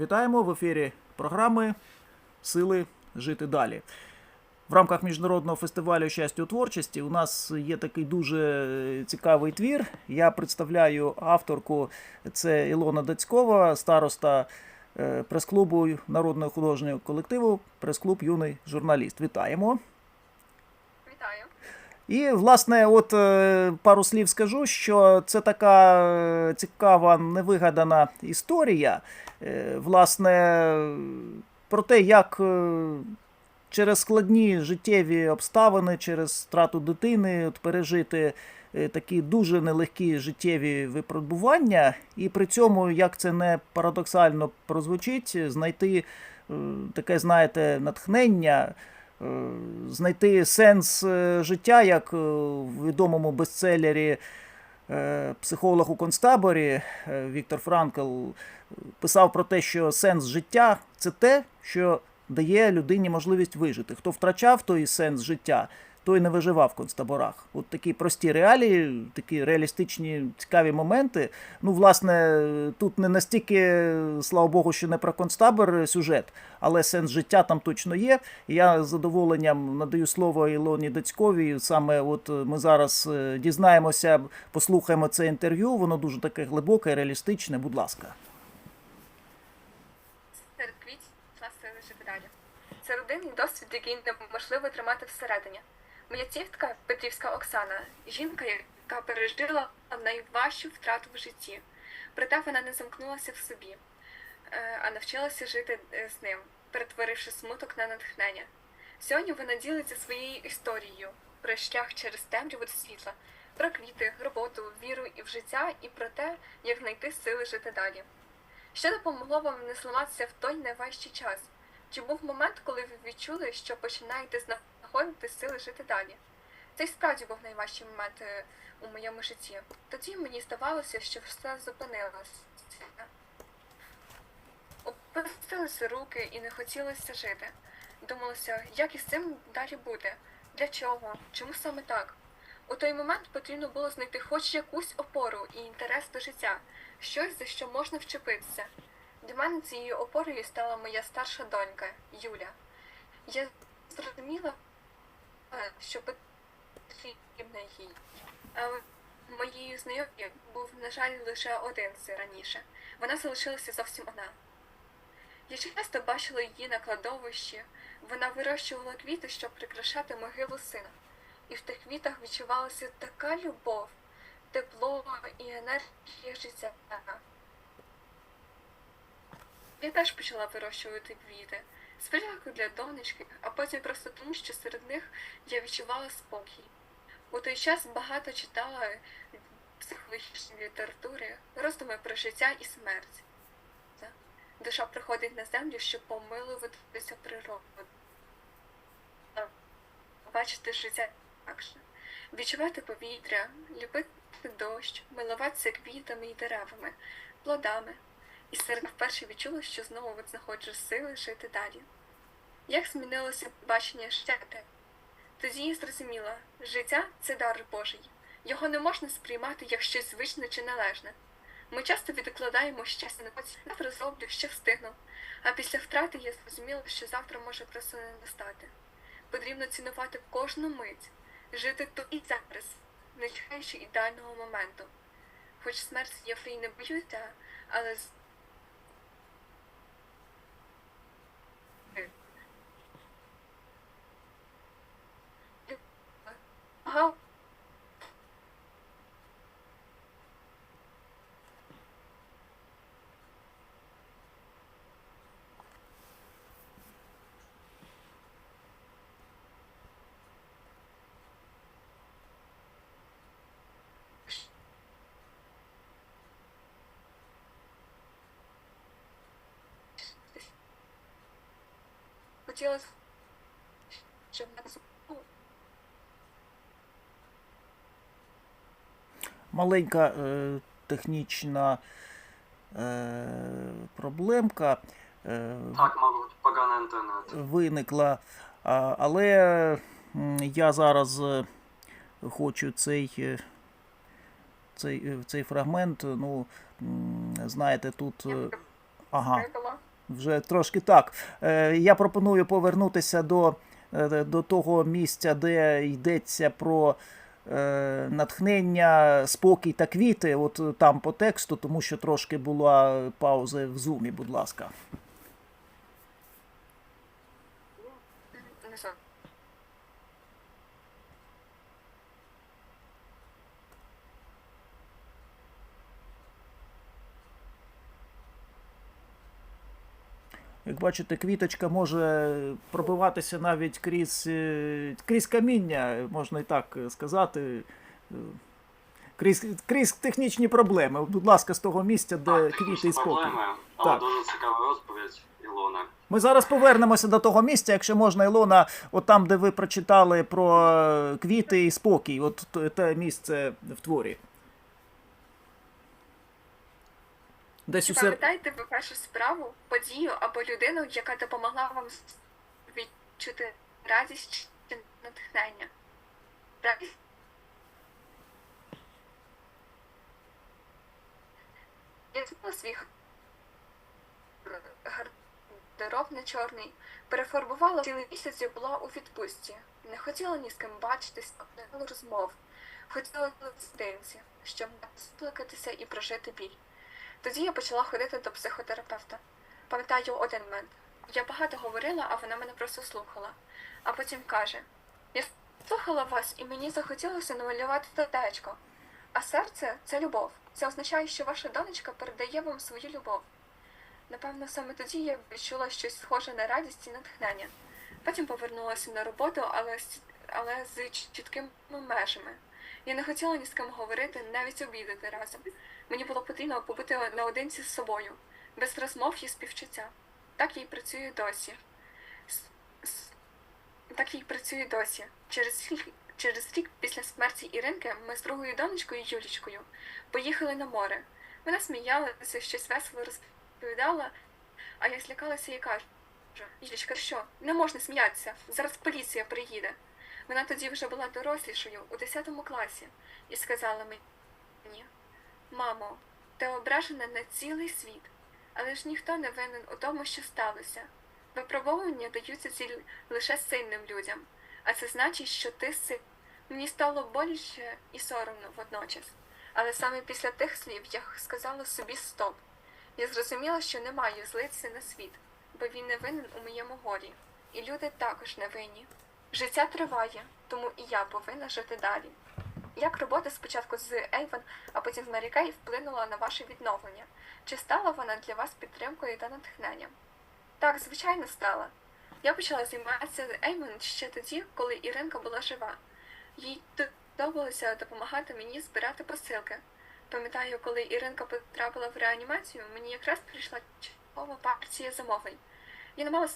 Вітаємо в ефірі програми Сили жити далі. В рамках міжнародного фестивалю щастя у творчості у нас є такий дуже цікавий твір. Я представляю авторку. Це Ілона Дацькова, староста е, прес-клубу народного художнього колективу, прес-клуб Юний журналіст. Вітаємо. І, власне, от е, пару слів скажу, що це така е, цікава, невигадана історія. Е, Власне, про те, як через складні життєві обставини, через втрату дитини от пережити такі дуже нелегкі життєві випробування, і при цьому, як це не парадоксально прозвучить, знайти таке, знаєте, натхнення знайти сенс е, життя, як е, в відомому бестселері е, психолог у концтаборі е, Віктор Франкл писав про те, що сенс життя це те, що дає людині можливість вижити. Хто втрачав той сенс життя, той не виживав в концтаборах. От такі прості реалії, такі реалістичні цікаві моменти. Ну, власне, тут не настільки, слава Богу, що не про концтабор сюжет, але сенс життя там точно є. Я з задоволенням надаю слово Ілоні Дацьковій. Саме от ми зараз е, дізнаємося, послухаємо це інтерв'ю. Воно дуже таке глибоке, реалістичне. Будь ласка. Це родинний досвід, який неможливо тримати всередині. Тітка Петрівська Оксана, жінка, яка пережила найважчу втрату в житті. Проте вона не замкнулася в собі, е, а навчилася жити е, з ним, перетворивши смуток на натхнення. Сьогодні вона ділиться своєю історією про шлях через темряву до світла, про квіти, роботу, віру і в життя, і про те, як знайти сили жити далі. Що допомогло вам не зламатися в той найважчий час? Чи був момент, коли ви відчули, що починаєте знаходити сили жити далі? Це й справді був найважчий момент е, у моєму житті. Тоді мені здавалося, що все зупинилося. Опустилися руки і не хотілося жити. Думалося, як із цим далі буде? Для чого? Чому саме так? У той момент потрібно було знайти хоч якусь опору і інтерес до життя, щось, за що можна вчепитися. Для мене цією опорою стала моя старша донька Юля. Я зрозуміла, що потрібна їй. Але моєю знайомою був, на жаль, лише один син раніше. Вона залишилася зовсім одна. Я часто бачила її на кладовищі. Вона вирощувала квіти, щоб прикрашати могилу сина. І в тих квітах відчувалася така любов, тепло і енергія життя. Я теж почала вирощувати квіти. Спочатку для донечки, а потім просто тому, що серед них я відчувала спокій. У той час багато читала психологічної літератури, роздуми про життя і смерть. Душа приходить на землю, щоб помилуватися природу. Бачити життя інакше, відчувати повітря, любити дощ, милуватися квітами і деревами, плодами. І серед вперше відчула, що знову знаходжу сили жити далі. Як змінилося бачення життя? Тоді я зрозуміла, життя це дар Божий. Його не можна сприймати як щось звичне чи належне. Ми часто відкладаємо щастя на потім. завтра зроблю, ще встигну. А після втрати я зрозуміла, що завтра може просто не настати. Потрібно цінувати кожну мить, жити тут і зараз, не чекаючи ідеального моменту. Хоч смерть я в не боюся, але з- Ага. Хотілося, щоб. Маленька е, технічна е, проблемка. Е, Так, мабуть, погана інтернет. виникла. А, Але я зараз е, хочу цей, е, цей, е, цей фрагмент. Ну, знаєте, тут. Ага. Вже трошки так. Е, Я пропоную повернутися до, е, до того місця, де йдеться про е, натхнення, спокій та квіти. От там по тексту, тому що трошки була пауза в зумі, будь ласка. Не знаю. Як бачите, квіточка може пробиватися навіть крізь, е, крізь каміння, можна і так сказати. е, Крізь, крізь технічні проблеми. Будь ласка, з того місця, де Так, квіти і спокій. проблеми, але Так. дуже цікава розповідь Ілони. Ми зараз повернемося до того місця, якщо можна, Ілона, от там, де ви прочитали про квіти і спокій, от те місце в творі. Десь усе. пам'ятаєте ви першу справу, подію або людину, яка допомогла вам відчути радість чи натхнення? Радість? Я змила свій гардероб на чорний, перефарбувала цілий місяць і була у відпустці. Не хотіла ні з ким бачитись, не було розмов. Хотіла дитинці, щоб сплакатися і прожити біль. Тоді я почала ходити до психотерапевта. Пам'ятаю один момент. Я багато говорила, а вона мене просто слухала. А потім каже: Я слухала вас, і мені захотілося намалювати сердечко. А серце це любов. Це означає, що ваша донечка передає вам свою любов. Напевно, саме тоді я відчула щось схоже на радість і натхнення. Потім повернулася на роботу, але, але з чіткими межами. Я не хотіла ні з ким говорити, навіть обідати разом. Мені було потрібно побути наодинці з собою, без розмов і співчуття. Так я й працюю досі. Так я й працюю досі. Через рік, через рік після смерті Іринки ми з другою донечкою Юлічкою поїхали на море. Вона сміялася, щось весело розповідала, а я злякалася і кажу: Юлічка, що? Не можна сміятися, зараз поліція приїде. Вона тоді вже була дорослішою у 10 класі і сказала мені. Мамо, ти ображена на цілий світ, але ж ніхто не винен у тому, що сталося. Випробовування даються ці лише сильним людям, а це значить, що ти сильний. Мені стало боляче і соромно водночас. Але саме після тих слів я сказала собі стоп. Я зрозуміла, що не маю злитися на світ, бо він не винен у моєму горі, і люди також не винні. Життя триває, тому і я повинна жити далі. Як робота спочатку з Ейвен, а потім з Мері Кей вплинула на ваше відновлення? Чи стала вона для вас підтримкою та натхненням? Так, звичайно, стала. Я почала займатися з Ейвен ще тоді, коли Іринка була жива. Їй подобалося допомагати мені збирати посилки. Пам'ятаю, коли Іринка потрапила в реанімацію, мені якраз прийшла чергова партія замовлень. Я не мала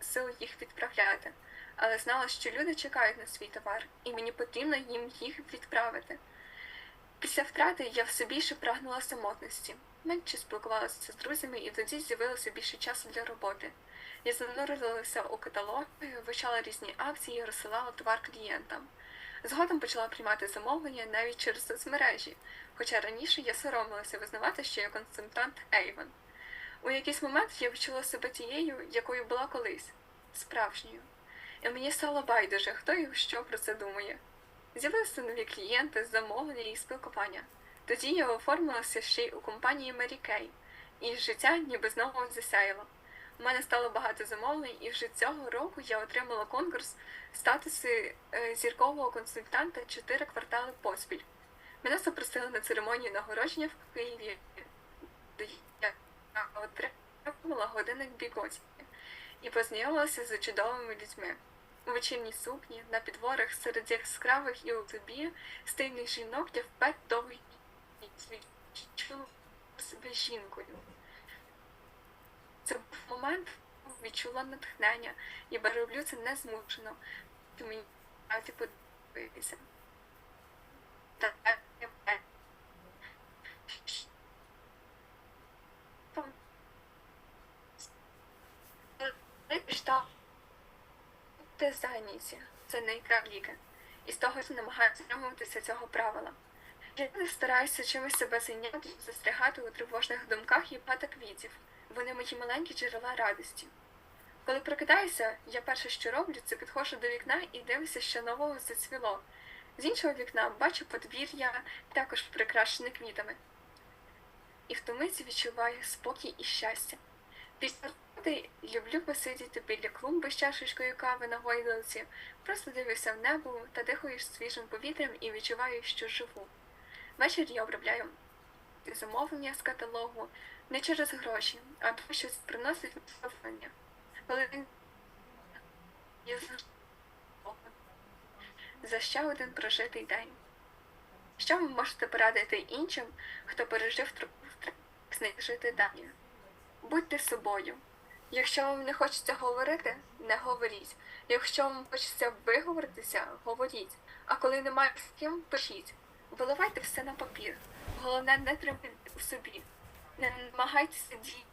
сил їх відправляти, але знала, що люди чекають на свій товар, і мені потрібно їм їх відправити. Після втрати я все більше прагнула самотності, менше спілкувалася з друзями, і тоді з'явилося більше часу для роботи. Я занурилася у каталоги, вивчала різні акції розсилала товар клієнтам. Згодом почала приймати замовлення навіть через соцмережі, хоча раніше я соромилася визнавати, що я консультант Ейвен. У якийсь момент я відчула себе тією, якою була колись, справжньою. І мені стало байдуже, хто і що про це думає. З'явилися нові клієнти, замовлення і спілкування. Тоді я оформилася ще й у компанії Mary Kay, і життя ніби знову засяяло. У мене стало багато замовлень, і вже цього року я отримала конкурс статуси е, зіркового консультанта 4 квартали поспіль. Мене запросили на церемонію нагородження в Києві. де Я отримала годинник біготі і познайомилася з чудовими людьми. У вечірній сукні, на підворах серед яскравих і у тобі стильних жінок я впевнено відчула себе жінкою. Це був момент, відчула натхнення, і роблю це не змучено Ти мені подивитися я Штаб зайняті. Це не ікра. І з того я намагаюся дотримуватися цього правила. Я не стараюся чимось себе зайняти, застрягати у тривожних думках і пата квітів. Вони мої маленькі джерела радості. Коли прокидаюся, я перше, що роблю, це підходжу до вікна і дивлюся, що нового зацвіло. З іншого вікна бачу подвір'я, також прикрашене квітами. І в томиці відчуваю спокій і щастя. Після роботи люблю посидіти біля клумби з чашечкою кави на гойдалці, просто дивлюся в небо та дихаю свіжим повітрям і відчуваю, що живу. Ввечері я обробляю замовлення з каталогу не через гроші, а тому що приносить задоволення. Коли він за ще один прожитий день. Що ви можете порадити іншим, хто пережив трудний жити далі? Будьте собою. Якщо вам не хочеться говорити, не говоріть. Якщо вам хочеться виговоритися, говоріть. А коли немає з ким, пишіть. Виливайте все на папір. Головне, не тримайте у собі. Не намагайтеся діяти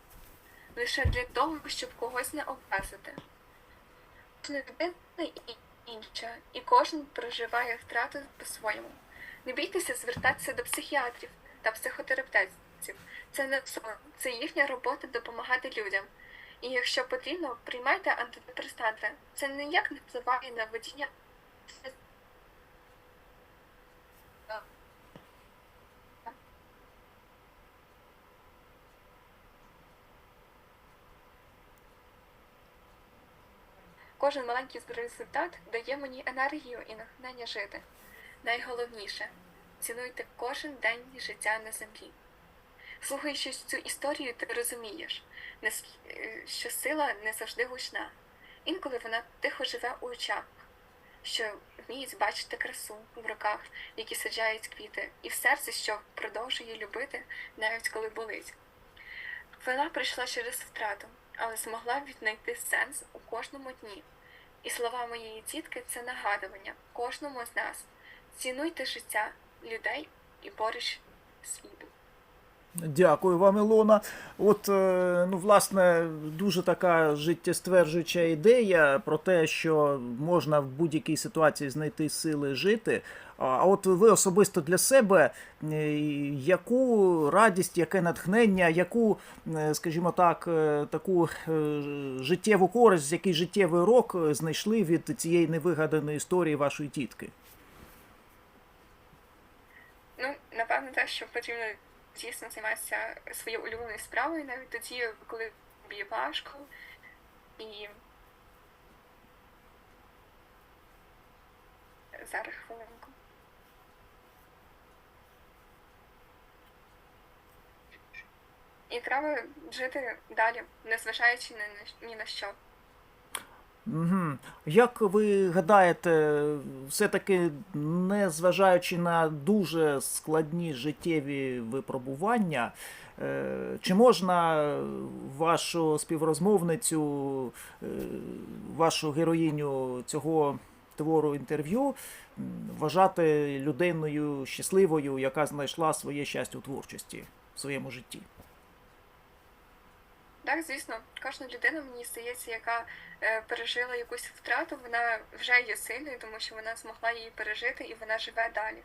лише для того, щоб когось не образити. Людина і інша, і кожен проживає втрату по-своєму. Не бійтеся звертатися до психіатрів та психотерапевтів. Це не сон, це їхня робота допомагати людям. І якщо потрібно, приймайте антидепресанти. Це ніяк не впливає на водіння. Кожен маленький результат дає мені енергію і натхнення жити. Найголовніше цінуйте кожен день життя на землі. Слухаючи цю історію, ти розумієш, е, що сила не завжди гучна. Інколи вона тихо живе у очах, що вміють бачити красу в руках, які саджають квіти, і в серці, що продовжує любити, навіть коли болить. Вона прийшла через втрату, але змогла віднайти сенс у кожному дні. І слова моєї тітки це нагадування кожному з нас. Цінуйте життя, людей і поруч світу. Дякую вам, Ілона. От, е, ну, власне, дуже така життєстверджуюча ідея про те, що можна в будь-якій ситуації знайти сили жити. А от ви особисто для себе е, яку радість, яке натхнення, яку, е, скажімо так, таку життєву користь, який життєвий урок знайшли від цієї невигаданої історії вашої тітки? Ну, напевно, те, що потрібно дійсно займатися своєю улюбленою справою, навіть тоді, коли тобі важко. І зараз хвилинку. І треба жити далі, незважаючи ні на що. Угу. Як ви гадаєте, все-таки незважаючи на дуже складні життєві випробування, е, чи можна вашу співрозмовницю, е, вашу героїню цього твору інтерв'ю вважати людиною щасливою, яка знайшла своє щастя у творчості в своєму житті? Так, звісно, кожна людина, мені здається, яка е, пережила якусь втрату, вона вже є сильною, тому що вона змогла її пережити і вона живе далі.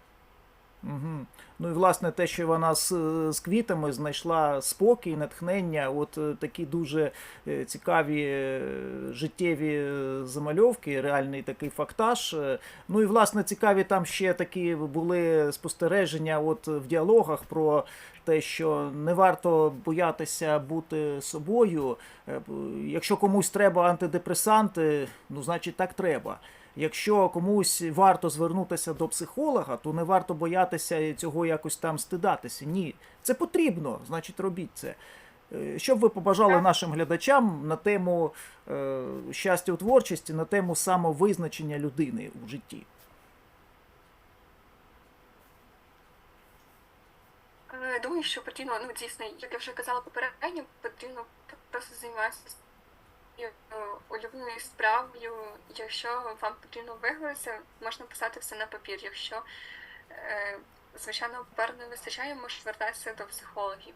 Угу. Ну і власне те, що вона з, з квітами знайшла спокій, натхнення, от е, такі дуже е, цікаві е, життєві е, замальовки, реальний такий фактаж. Е, Ну і власне цікаві там ще такі були спостереження от в діалогах про те, що не варто боятися бути собою. Е, Якщо комусь треба антидепресанти, ну значить так треба. Якщо комусь варто звернутися до психолога, то не варто боятися цього якось там стидатися. Ні, це потрібно, значить робіть це. Е, Що б ви побажали нашим глядачам на тему е, щастя у творчості, на тему самовизначення людини у житті? Е, Думаю, що потрібно, ну дійсно, як я вже казала попередньо, потрібно просто займатися улюбленою справою. Якщо вам потрібно виговоритися, можна писати все на папір. Якщо, е, звичайно, паперу не вистачає, можна звертатися до психологів.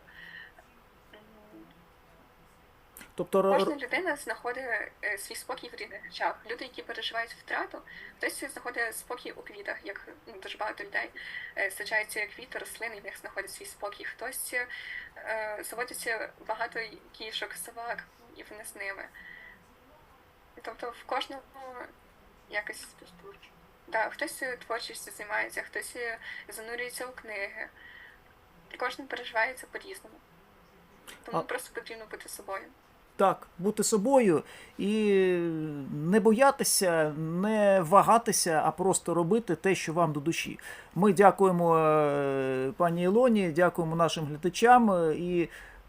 Тобто Кожна людина знаходить е, свій спокій в різних речах. Люди, які переживають втрату, хтось знаходить спокій у квітах, як ну, дуже багато людей е, саджаються квіти, рослини, в них знаходить свій спокій. Хтось е, заводиться багато кішок, собак, вони з ними. Тобто в кожному якось да, хтось творчістю займається, хтось занурюється у книги. Кожен переживає це по-різному. Тому А- просто потрібно бути собою. Так, бути собою і не боятися, не вагатися, а просто робити те, що вам до душі. Ми дякуємо е, пані Ілоні, дякуємо нашим глядачам е, і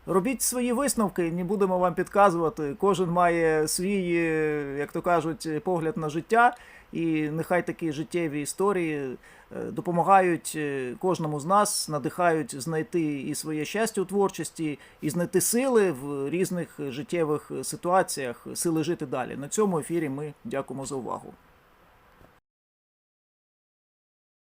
робіть свої висновки, не будемо вам підказувати. Кожен має свій, е, як то кажуть, погляд на життя. І нехай такі життєві історії е, допомагають е, кожному з нас, надихають знайти і своє щастя у творчості, і знайти сили в різних життєвих ситуаціях, сили жити далі. На цьому ефірі ми дякуємо за увагу.